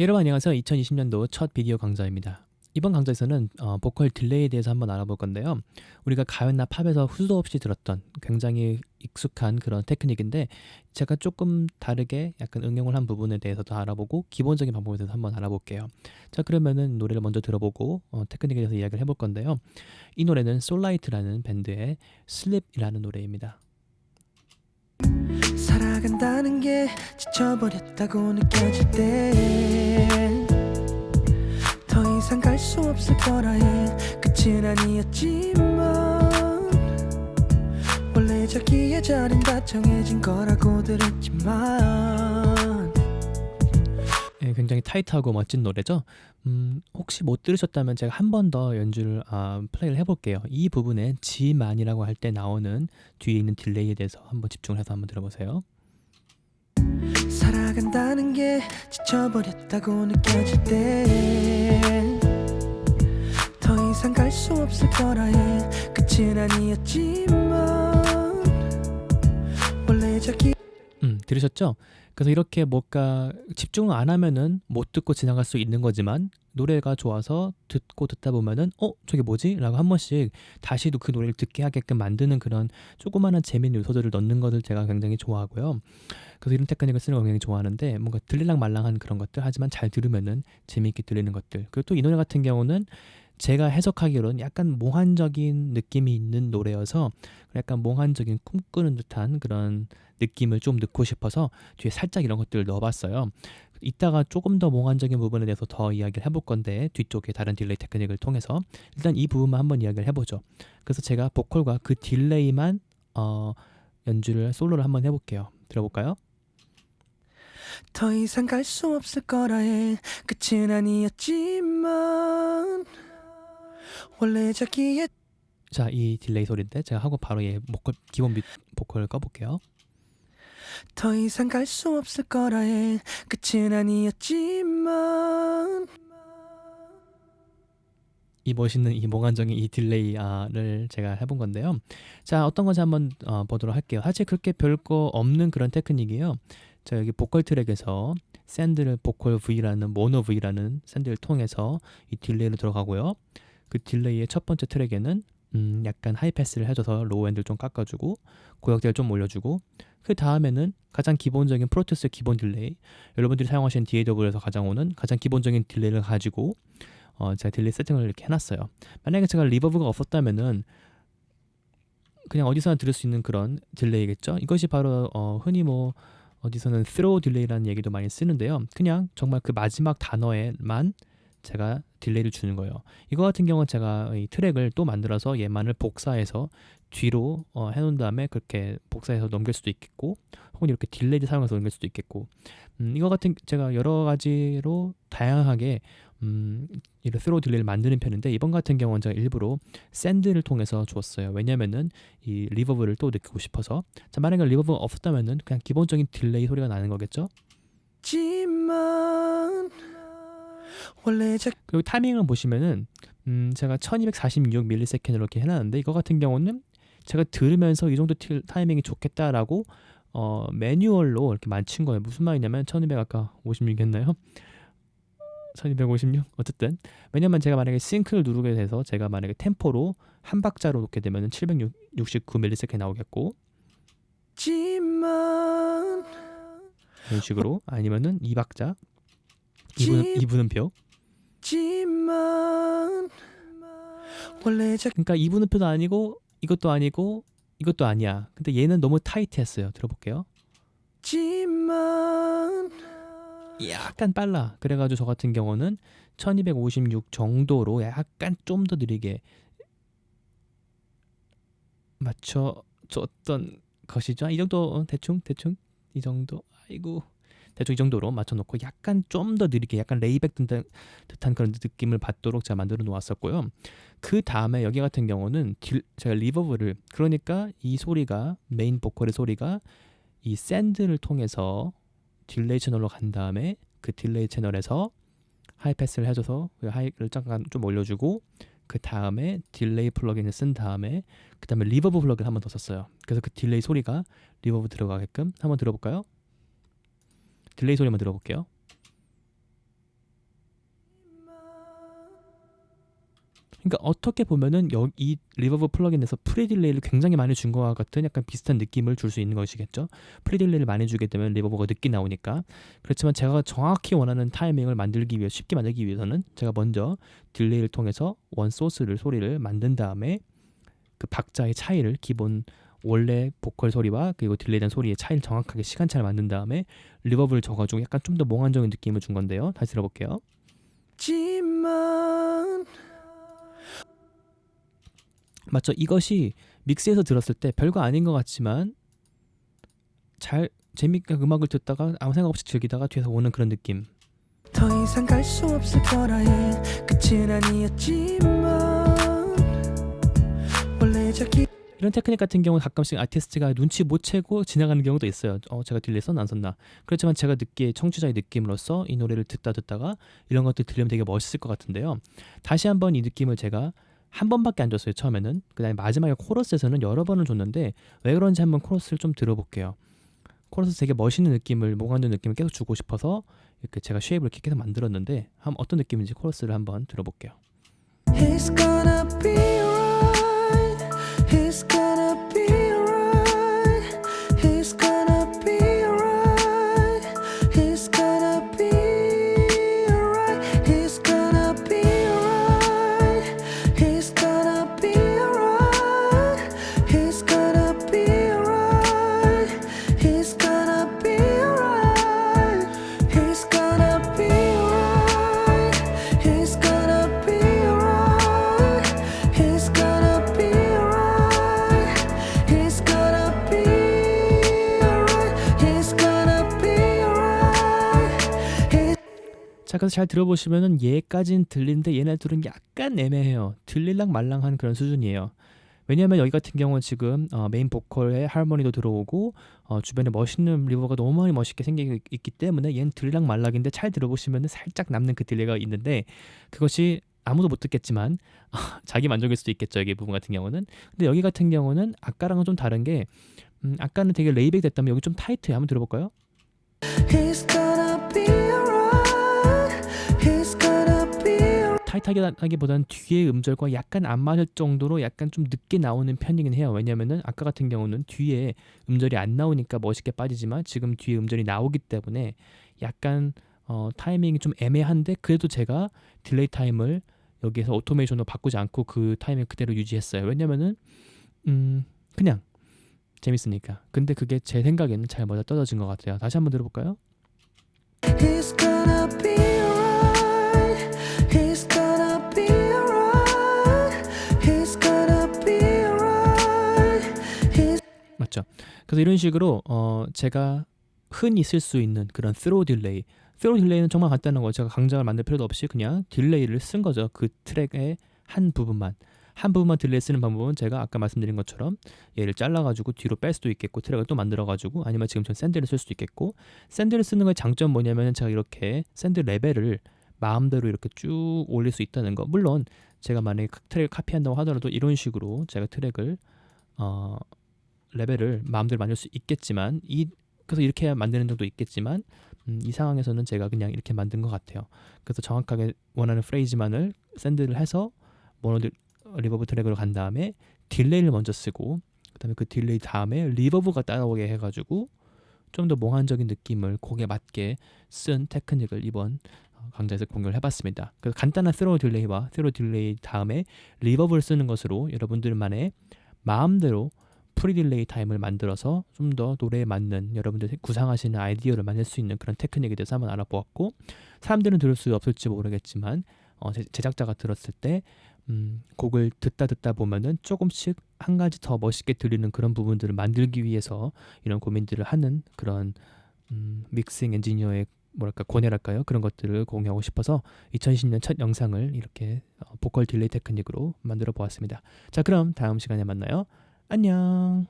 여러분 안녕하세요. 2020년도 첫 비디오 강좌입니다. 이번 강좌에서는 어, 보컬 딜레이에 대해서 한번 알아볼 건데요. 우리가 가요나 팝에서 후도 없이 들었던 굉장히 익숙한 그런 테크닉인데 제가 조금 다르게 약간 응용을 한 부분에 대해서도 알아보고 기본적인 방법에 대해서 한번 알아볼게요. 자 그러면은 노래를 먼저 들어보고 어, 테크닉에 대해서 이야기를 해볼 건데요. 이 노래는 솔라이트라는 밴드의 슬립이라는 노래입니다. 살아간다는 게 지쳐버렸다고 느껴질 때 더 이상 갈 수 없을 거라 해 끝은 아니었지만 원래 저기에 자린 다 정해진 거라고 들었지만 예, 굉장히 타이트하고 멋진 노래죠. 음, 혹시 못 들으셨다면 제가 한 번 더 연주를 아, 플레이를 해볼게요. 이 부분에 G만이라고 할 때 나오는 뒤에 있는 딜레이에 대해서 한번 집중을 해서 한번 들어보세요. 살아간다는 게 지쳐버렸다고 느껴질 때 더 이상 갈 수 없을 거라 해 끝은 아니었지만 원래 저기 음, 들으셨죠? 그래서 이렇게 뭔가 집중을 안 하면은 못 듣고 지나갈 수 있는 거지만 노래가 좋아서 듣고 듣다 보면은 어 저게 뭐지? 라고 한 번씩 다시도 그 노래를 듣게 하게끔 만드는 그런 조그마한 재미있는 요소들을 넣는 것을 제가 굉장히 좋아하고요. 그래서 이런 테크닉을 쓰는 걸 굉장히 좋아하는데 뭔가 들릴랑 말랑한 그런 것들 하지만 잘 들으면은 재미있게 들리는 것들 그리고 또 이 노래 같은 경우는 제가 해석하기로는 약간 몽환적인 느낌이 있는 노래여서 약간 몽환적인 꿈꾸는 듯한 그런 느낌을 좀 넣고 싶어서 뒤에 살짝 이런 것들을 넣어봤어요. 이따가 조금 더 몽환적인 부분에 대해서 더 이야기를 해볼 건데 뒤쪽에 다른 딜레이 테크닉을 통해서 일단 이 부분만 한번 이야기를 해보죠. 그래서 제가 보컬과 그 딜레이만 어, 연주를 솔로를 한번 해볼게요. 들어볼까요? 더 이상 갈 수 없을 거라 해 끝은 아니었지만 원래 저기에 자, 이 딜레이 소리인데 제가 하고 바로 얘 보컬 기본 비, 보컬을 꺼볼게요. 더 이상 갈 수 없을 거라 해 끝은 아니었지만 이 멋있는 이 몽환적인 이 딜레이를 제가 해본 건데요. 자, 어떤 건지 한번 어, 보도록 할게요. 사실 그렇게 별거 없는 그런 테크닉이에요. 자, 여기 보컬 트랙에서 샌드를 보컬 V라는 모노 V라는 샌드를 통해서 이 딜레이로 들어가고요. 그 딜레이의 첫 번째 트랙에는 음, 약간 하이 패스를 해줘서 로우 엔드를 좀 깎아주고 고역대를 좀 올려주고 그 다음에는 가장 기본적인 프로토스 기본 딜레이 여러분들이 사용하시는 DAW에서 가장 오는 가장 기본적인 딜레이를 가지고 어, 제가 딜레이 세팅을 이렇게 해놨어요. 만약에 제가 리버브가 없었다면은 그냥 어디서나 들을 수 있는 그런 딜레이겠죠. 이것이 바로 어, 흔히 뭐 어디서는 throw 딜레이라는 얘기도 많이 쓰는데요. 그냥 정말 그 마지막 단어에만 제가 딜레이를 주는 거예요. 이거 같은 경우는 제가 이 트랙을 또 만들어서 얘만을 복사해서 뒤로 어, 해놓은 다음에 그렇게 복사해서 넘길 수도 있겠고 혹은 이렇게 딜레이를 사용해서 넘길 수도 있겠고 음, 이거 같은 제가 여러 가지로 다양하게 음, 이런 스로 딜레이를 만드는 편인데 이번 같은 경우는 제가 일부러 샌드를 통해서 주었어요. 왜냐면은 이 리버브를 또 느끼고 싶어서 자 만약에 리버브가 없었다면은 그냥 기본적인 딜레이 소리가 나는 거겠죠. 지만 원래 저 그리고 타이밍을 보시면은 음, 제가 1246 밀리세컨드로 이렇게 해놨는데 이거 같은 경우는 제가 들으면서 이 정도 틸, 타이밍이 좋겠다라고 어, 매뉴얼로 이렇게 맞춘 거예요. 무슨 말이냐면 1200 아까 56이었나요? 1256 어쨌든. 왜냐면 제가 만약에 싱크를 누르게 돼서 제가 만약에 템포로 한 박자로 놓게 되면은 769 밀리세컨드 나오겠고. 지만 이런 식으로. 아니면은 2박자. 2분 2분음표. 지만 원래 저 그러니까 2분음표도 아니고 이것도 아니고 이것도 아니야. 근데 얘는 너무 타이트했어요. 들어볼게요. 지만 약간 빨라. 그래가지고 저 같은 경우는 1256 정도로 약간 좀 더 느리게 맞춰줬던 것이죠. 이 정도 어, 대충 대충 이 정도 아이고 대충 이 정도로 맞춰놓고 약간 좀 더 느리게 약간 레이백 듯한, 듯한 그런 느낌을 받도록 제가 만들어 놓았었고요. 그 다음에 여기 같은 경우는 딜, 제가 리버브를 그러니까 이 소리가 메인 보컬의 소리가 이 샌드를 통해서 딜레이 채널로 간 다음에 그 딜레이 채널에서 하이 패스를 해줘서 그 하이를 잠깐 좀 올려주고 그 다음에 딜레이 플러그인을 쓴 다음에 그 다음에 리버브 플러그인 한번 더 썼어요. 그래서 그 딜레이 소리가 리버브 들어가게끔 한번 들어볼까요? 딜레이 소리 한번 들어볼게요. 그러니까 어떻게 보면은 여기 이 리버브 플러그인에서 프리딜레이를 굉장히 많이 준 것과 같은 약간 비슷한 느낌을 줄 수 있는 것이겠죠. 프리딜레이를 많이 주게 되면 리버브가 늦게 나오니까. 그렇지만 제가 정확히 원하는 타이밍을 만들기 위해 쉽게 만들기 위해서는 제가 먼저 딜레이를 통해서 원 소스를 소리를 만든 다음에 그 박자의 차이를 기본 원래 보컬 소리와 그리고 딜레이된 소리의 차이를 정확하게 시간차를 만든 다음에 리버브를 줘가지고 약간 좀 더 몽환적인 느낌을 준 건데요. 다시 들어볼게요. 지만 맞죠? 이것이 믹스해서 들었을 때 별거 아닌 것 같지만 잘 재밌게 음악을 듣다가 아무 생각 없이 즐기다가 뒤에서 오는 그런 느낌. 더 이상 갈 수 없을 거라 해 끝은 아니었지만 원래 저기 이런 테크닉 같은 경우는 가끔씩 아티스트가 눈치 못 채고 지나가는 경우도 있어요. 어, 제가 딜레이 썼나 안 썼나. 그렇지만 제가 듣기에 청취자의 느낌으로서 이 노래를 듣다 듣다가 이런 것들 들으면 되게 멋있을 것 같은데요. 다시 한번 이 느낌을 제가 한 번밖에 안 줬어요. 처음에는. 그다음에 마지막에 코러스에서는 여러 번을 줬는데 왜 그런지 한번 코러스를 좀 들어볼게요. 코러스 되게 멋있는 느낌을 몽환적 느낌을 계속 주고 싶어서 이렇게 제가 쉐입을 이렇게 계속 만들었는데 한 어떤 느낌인지 코러스를 한번 들어볼게요. It's gonna be 자 그래서 잘 들어보시면은 얘까진 들리는데 얘네 둘은 약간 애매해요. 들릴랑 말랑한 그런 수준이에요. 왜냐하면 여기 같은 경우는 지금 어, 메인 보컬의 하모니도 들어오고 어, 주변에 멋있는 리버가 너무 많이 멋있게 생기고 있- 있기 때문에 얘는 들릴랑 말랑인데 잘 들어보시면은 살짝 남는 그 딜레이가 있는데 그것이 아무도 못 듣겠지만 자기 만족일 수도 있겠죠 여기 부분 같은 경우는 근데 여기 같은 경우는 아까랑은 좀 다른 게 음, 아까는 되게 레이백 됐다면 여기 좀 타이트해 한번 들어볼까요? 타이트하기보다는 뒤에 음절과 약간 안 맞을 정도로 약간 좀 늦게 나오는 편이긴 해요. 왜냐면은 아까 같은 경우는 뒤에 음절이 안 나오니까 멋있게 빠지지만 지금 뒤에 음절이 나오기 때문에 약간 어, 타이밍이 좀 애매한데 그래도 제가 딜레이 타임을 여기에서 오토메이션으로 바꾸지 않고 그 타이밍 그대로 유지했어요. 왜냐면은 음 그냥 재밌으니까. 근데 그게 제 생각에는 잘 맞아 떨어진 것 같아요. 다시 한번 들어볼까요? 맞죠. 그래서 이런 식으로 어 제가 흔히 쓸 수 있는 그런 throw 딜레이. throw 딜레이는 정말 간단한 거. 제가 강좌를 만들 필요도 없이 그냥 딜레이를 쓴 거죠. 그 트랙의 한 부분만. 한 부분만 딜레이 쓰는 방법은 제가 아까 말씀드린 것처럼 얘를 잘라가지고 뒤로 뺄 수도 있겠고 트랙을 또 만들어가지고 아니면 지금처럼 샌드를 쓸 수도 있겠고 샌드를 쓰는 거의 장점 뭐냐면 제가 이렇게 샌드 레벨을 마음대로 이렇게 쭉 올릴 수 있다는 거 물론 제가 만약에 트랙을 카피한다고 하더라도 이런 식으로 제가 트랙을 어 레벨을 마음대로 만들 수 있겠지만 이 그래서 이렇게 만드는 적도 있겠지만 음, 이 상황에서는 제가 그냥 이렇게 만든 것 같아요. 그래서 정확하게 원하는 프레이즈만을 샌드를 해서 모노 디- 리버브 트랙으로 간 다음에 딜레이를 먼저 쓰고 그다음에 그 딜레이 다음에 리버브가 따라오게 해가지고 좀 더 몽환적인 느낌을 곡에 맞게 쓴 테크닉을 이번 어, 강좌에서 공유를 해봤습니다. 그래서 간단한 스로우 딜레이와 스로우 딜레이 다음에 리버브를 쓰는 것으로 여러분들만의 마음대로 프리 딜레이 타임을 만들어서 좀 더 노래에 맞는 여러분들 구상하시는 아이디어를 만들 수 있는 그런 테크닉에 대해서 한번 알아보았고 사람들은 들을 수 없을지 모르겠지만 어, 제- 제작자가 들었을 때 음, 곡을 듣다 듣다 보면은 조금씩 한 가지 더 멋있게 들리는 그런 부분들을 만들기 위해서 이런 고민들을 하는 그런 음, 믹싱 엔지니어의 뭐랄까 고뇌랄까요 그런 것들을 공유하고 싶어서 2020년 첫 영상을 이렇게 어, 보컬 딜레이 테크닉으로 만들어 보았습니다. 자 그럼 다음 시간에 만나요. 안녕.